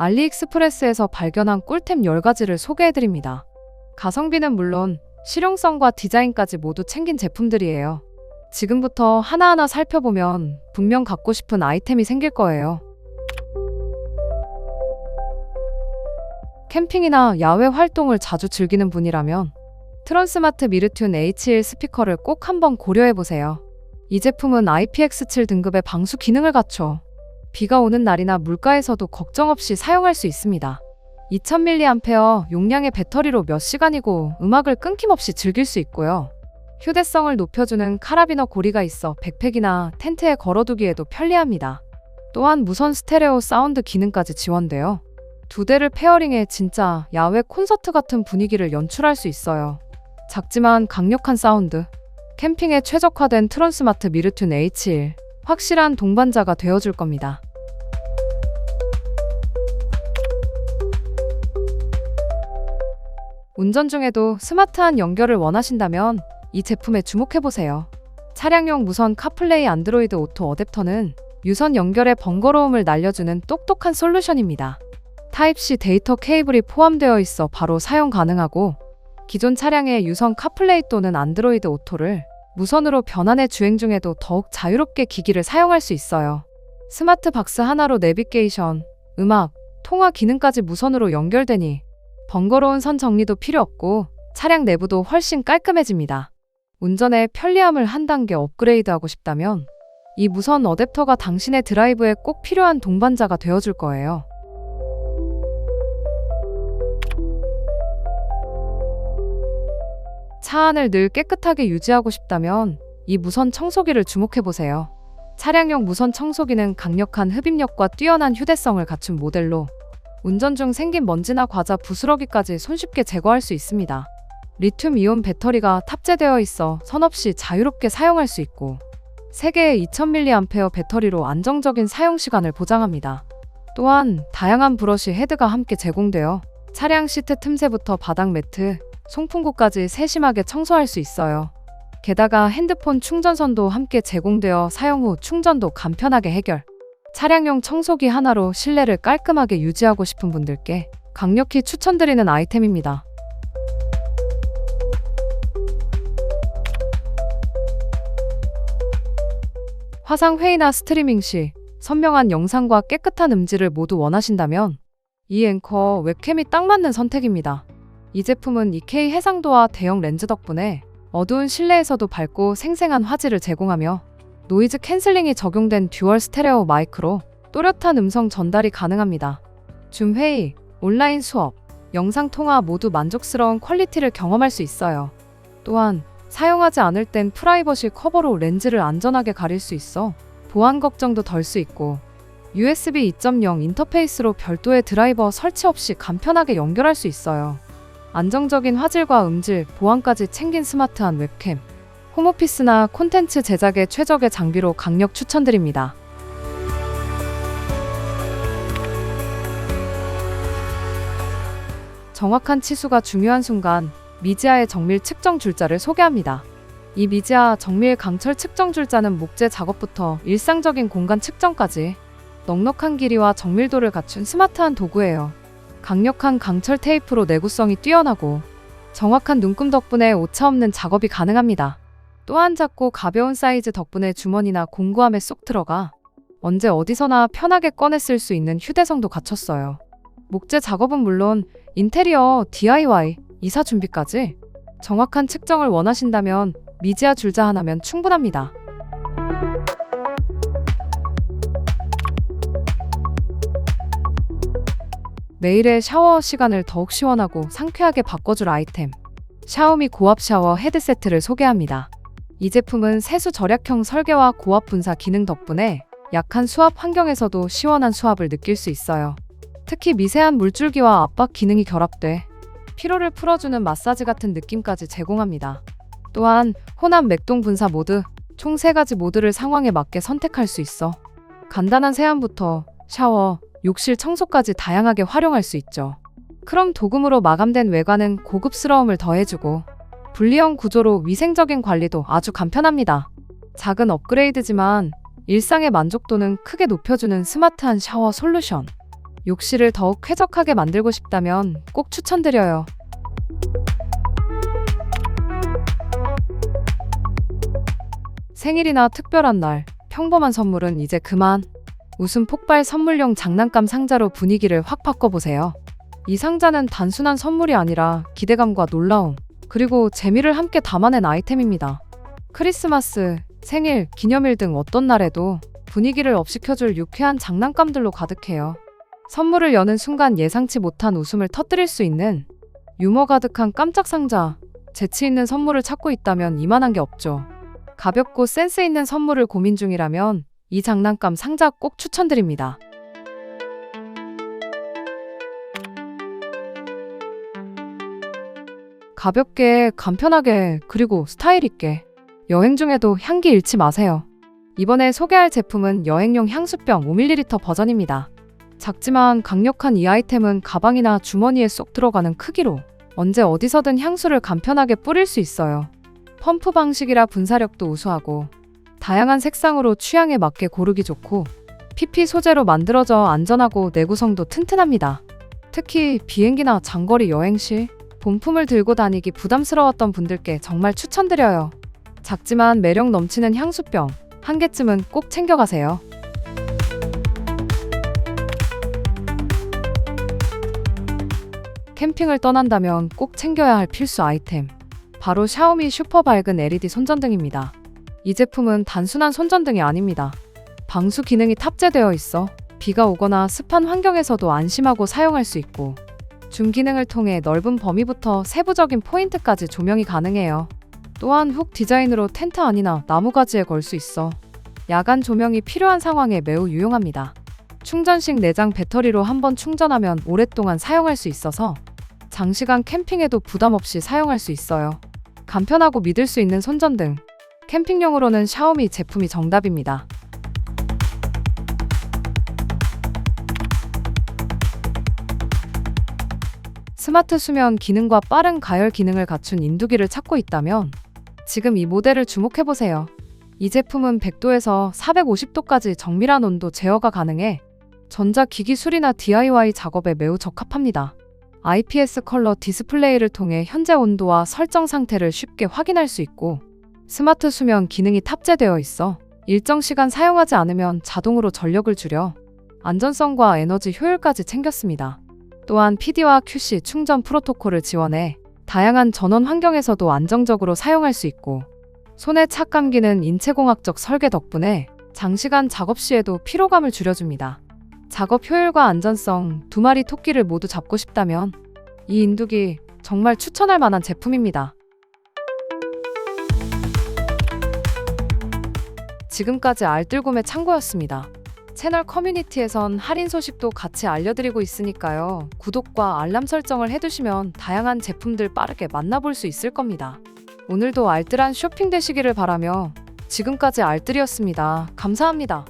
알리익스프레스에서 발견한 꿀템 10가지를 소개해드립니다. 가성비는 물론 실용성과 디자인까지 모두 챙긴 제품들이에요. 지금부터 하나하나 살펴보면 분명 갖고 싶은 아이템이 생길 거예요. 캠핑이나 야외 활동을 자주 즐기는 분이라면 트런스마트 미르튠 H1 스피커를 꼭 한번 고려해 보세요. 이 제품은 IPX7 등급의 방수 기능을 갖춰 비가 오는 날이나 물가에서도 걱정 없이 사용할 수 있습니다. 2000mAh 용량의 배터리로 몇 시간이고 음악을 끊김없이 즐길 수 있고요. 휴대성을 높여주는 카라비너 고리가 있어 백팩이나 텐트에 걸어두기에도 편리합니다. 또한 무선 스테레오 사운드 기능까지 지원돼요. 두 대를 페어링해 진짜 야외 콘서트 같은 분위기를 연출할 수 있어요. 작지만 강력한 사운드. 캠핑에 최적화된 트런스마트 미르튠 H1. 확실한 동반자가 되어줄 겁니다. 운전 중에도 스마트한 연결을 원하신다면 이 제품에 주목해보세요. 차량용 무선 카플레이 안드로이드 오토 어댑터는 유선 연결의 번거로움을 날려주는 똑똑한 솔루션입니다. 타입C 데이터 케이블이 포함되어 있어 바로 사용 가능하고 기존 차량의 유선 카플레이 또는 안드로이드 오토를 무선으로 변환해 주행 중에도 더욱 자유롭게 기기를 사용할 수 있어요. 스마트 박스 하나로 내비게이션, 음악, 통화 기능까지 무선으로 연결되니 번거로운 선 정리도 필요 없고 차량 내부도 훨씬 깔끔해집니다. 운전의 편리함을 한 단계 업그레이드하고 싶다면 이 무선 어댑터가 당신의 드라이브에 꼭 필요한 동반자가 되어줄 거예요. 차 안을 늘 깨끗하게 유지하고 싶다면 이 무선 청소기를 주목해 보세요. 차량용 무선 청소기는 강력한 흡입력과 뛰어난 휴대성을 갖춘 모델로 운전 중 생긴 먼지나 과자 부스러기까지 손쉽게 제거할 수 있습니다. 리튬 이온 배터리가 탑재되어 있어 선 없이 자유롭게 사용할 수 있고 3개의 2000mAh 배터리로 안정적인 사용 시간을 보장합니다. 또한 다양한 브러쉬 헤드가 함께 제공되어 차량 시트 틈새부터 바닥 매트, 송풍구까지 세심하게 청소할 수 있어요. 게다가 핸드폰 충전선도 함께 제공되어 사용 후 충전도 간편하게 해결. 차량용 청소기 하나로 실내를 깔끔하게 유지하고 싶은 분들께 강력히 추천드리는 아이템입니다. 화상 회의나 스트리밍 시 선명한 영상과 깨끗한 음질을 모두 원하신다면 이 앵커 웹캠이 딱 맞는 선택입니다. 이 제품은 2K 해상도와 대형 렌즈 덕분에 어두운 실내에서도 밝고 생생한 화질을 제공하며 노이즈 캔슬링이 적용된 듀얼 스테레오 마이크로 또렷한 음성 전달이 가능합니다. 줌 회의, 온라인 수업, 영상 통화 모두 만족스러운 퀄리티를 경험할 수 있어요. 또한 사용하지 않을 땐 프라이버시 커버로 렌즈를 안전하게 가릴 수 있어 보안 걱정도 덜 수 있고 USB 2.0 인터페이스로 별도의 드라이버 설치 없이 간편하게 연결할 수 있어요. 안정적인 화질과 음질, 보안까지 챙긴 스마트한 웹캠. 홈오피스나 콘텐츠 제작에 최적의 장비로 강력 추천드립니다. 정확한 치수가 중요한 순간 미지아의 정밀 측정 줄자를 소개합니다. 이 미지아 정밀 강철 측정 줄자는 목재 작업부터 일상적인 공간 측정까지 넉넉한 길이와 정밀도를 갖춘 스마트한 도구예요. 강력한 강철 테이프로 내구성이 뛰어나고 정확한 눈금 덕분에 오차 없는 작업이 가능합니다. 또한 작고 가벼운 사이즈 덕분에 주머니나 공구함에 쏙 들어가 언제 어디서나 편하게 꺼내 쓸 수 있는 휴대성도 갖췄어요. 목재 작업은 물론 인테리어, DIY, 이사 준비까지 정확한 측정을 원하신다면 미지아 줄자 하나면 충분합니다. 매일의 샤워 시간을 더욱 시원하고 상쾌하게 바꿔줄 아이템. 샤오미 고압 샤워 헤드세트를 소개합니다. 이 제품은 세수 절약형 설계와 고압 분사 기능 덕분에 약한 수압 환경에서도 시원한 수압을 느낄 수 있어요. 특히 미세한 물줄기와 압박 기능이 결합돼 피로를 풀어주는 마사지 같은 느낌까지 제공합니다. 또한 혼합 맥동 분사 모드, 총 3가지 모드를 상황에 맞게 선택할 수 있어 간단한 세안부터 샤워, 욕실 청소까지 다양하게 활용할 수 있죠. 크롬 도금으로 마감된 외관은 고급스러움을 더해주고 분리형 구조로 위생적인 관리도 아주 간편합니다. 작은 업그레이드지만 일상의 만족도는 크게 높여주는 스마트한 샤워 솔루션. 욕실을 더욱 쾌적하게 만들고 싶다면 꼭 추천드려요. 생일이나 특별한 날, 평범한 선물은 이제 그만. 웃음 폭발 선물용 장난감 상자로 분위기를 확 바꿔보세요. 이 상자는 단순한 선물이 아니라 기대감과 놀라움, 그리고 재미를 함께 담아낸 아이템입니다. 크리스마스, 생일, 기념일 등 어떤 날에도 분위기를 업시켜줄 유쾌한 장난감들로 가득해요. 선물을 여는 순간 예상치 못한 웃음을 터뜨릴 수 있는 유머 가득한 깜짝 상자. 재치 있는 선물을 찾고 있다면 이만한 게 없죠. 가볍고 센스 있는 선물을 고민 중이라면 이 장난감 상자 꼭 추천드립니다. 가볍게, 간편하게, 그리고 스타일 있게. 여행 중에도 향기 잃지 마세요. 이번에 소개할 제품은 여행용 향수병 5ml 버전입니다. 작지만 강력한 이 아이템은 가방이나 주머니에 쏙 들어가는 크기로 언제 어디서든 향수를 간편하게 뿌릴 수 있어요. 펌프 방식이라 분사력도 우수하고 다양한 색상으로 취향에 맞게 고르기 좋고 PP 소재로 만들어져 안전하고 내구성도 튼튼합니다. 특히 비행기나 장거리 여행 시 본품을 들고 다니기 부담스러웠던 분들께 정말 추천드려요. 작지만 매력 넘치는 향수병 한 개쯤은 꼭 챙겨가세요. 캠핑을 떠난다면 꼭 챙겨야 할 필수 아이템. 바로 샤오미 슈퍼 밝은 LED 손전등입니다. 이 제품은 단순한 손전등이 아닙니다. 방수 기능이 탑재되어 있어 비가 오거나 습한 환경에서도 안심하고 사용할 수 있고 줌 기능을 통해 넓은 범위부터 세부적인 포인트까지 조명이 가능해요. 또한 훅 디자인으로 텐트 안이나 나무가지에 걸 수 있어 야간 조명이 필요한 상황에 매우 유용합니다. 충전식 내장 배터리로 한번 충전하면 오랫동안 사용할 수 있어서 장시간 캠핑에도 부담 없이 사용할 수 있어요. 간편하고 믿을 수 있는 손전등. 캠핑용으로는 샤오미 제품이 정답입니다. 스마트 수면 기능과 빠른 가열 기능을 갖춘 인두기를 찾고 있다면 지금 이 모델을 주목해보세요. 이 제품은 100도에서 450도까지 정밀한 온도 제어가 가능해 전자기기 수리나 DIY 작업에 매우 적합합니다. IPS 컬러 디스플레이를 통해 현재 온도와 설정 상태를 쉽게 확인할 수 있고 스마트 수면 기능이 탑재되어 있어 일정 시간 사용하지 않으면 자동으로 전력을 줄여 안전성과 에너지 효율까지 챙겼습니다. 또한 PD와 QC 충전 프로토콜을 지원해 다양한 전원 환경에서도 안정적으로 사용할 수 있고 손에 착 감기는 인체공학적 설계 덕분에 장시간 작업 시에도 피로감을 줄여줍니다. 작업 효율과 안전성 두 마리 토끼를 모두 잡고 싶다면 이 인두기 정말 추천할 만한 제품입니다. 지금까지 알뜰구매 창고였습니다. 채널 커뮤니티에선 할인 소식도 같이 알려드리고 있으니까요. 구독과 알람 설정을 해두시면 다양한 제품들 빠르게 만나볼 수 있을 겁니다. 오늘도 알뜰한 쇼핑 되시기를 바라며 지금까지 알뜰이었습니다. 감사합니다.